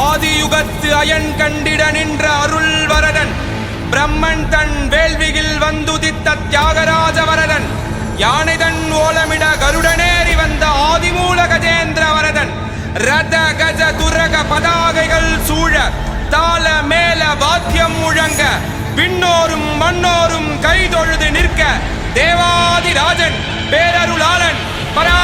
ஆதியுகத்து iron கண்டிட நின்ற அருள் வரதன் பிரம்மன் தன் வேள்வியில் வந்துதித்த தியாகராஜ வரதன் யானைதன் ஓலமிட கருடனேறி வந்த ஆதிமூல கஜேந்திர வரதன் ரத கஜ துரக பதாகைகள் சூழ தாள மேல வாத்தியம் முழங்க விண்ணோரும் மண்ணோரும் கைதொழுது நிற்க தேவாதிராஜன் பேரருளாளன் பரா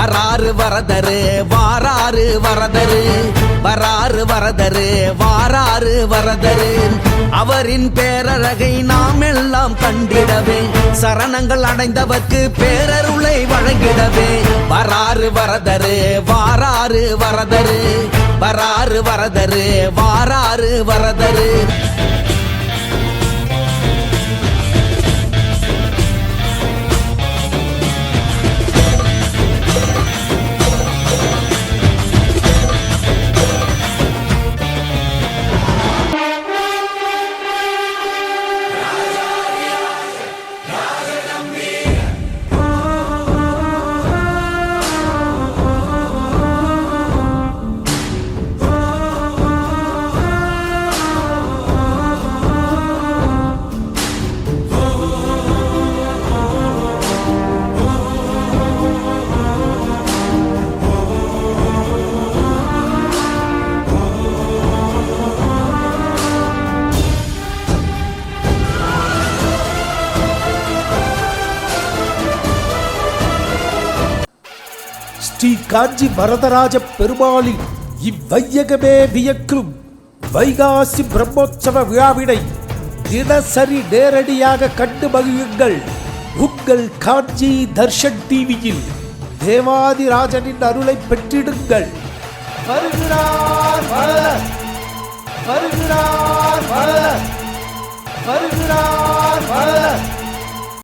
வராறு வரதரு வாராறு வரதரு வராறு வரதரு வாராறு வரதரு. அவரின் பேரழகை நாம் எல்லாம் கண்டிடவே சரணங்கள் அடைந்தவர்க்கு பேரருளை வழங்கிடவே. வராறு வரதரு வாராறு வரதரு வராறு வரதரு வாராறு வரதரு. ஸ்ரீ காஞ்சி வரதராஜ பெருமாளின் இவ்வையகமே வியக்கும் வைகாசி பிரம்மோற்சவ விழாவினை தினசரி நேரடியாக கண்டு மகிழுங்கள். உங்கள் காஞ்சி தர்ஷன் டிவியில் தேவாதிராஜனின் அருளை பெற்றிடுங்கள். வருகிறார் வருகிறார் வருகிறார்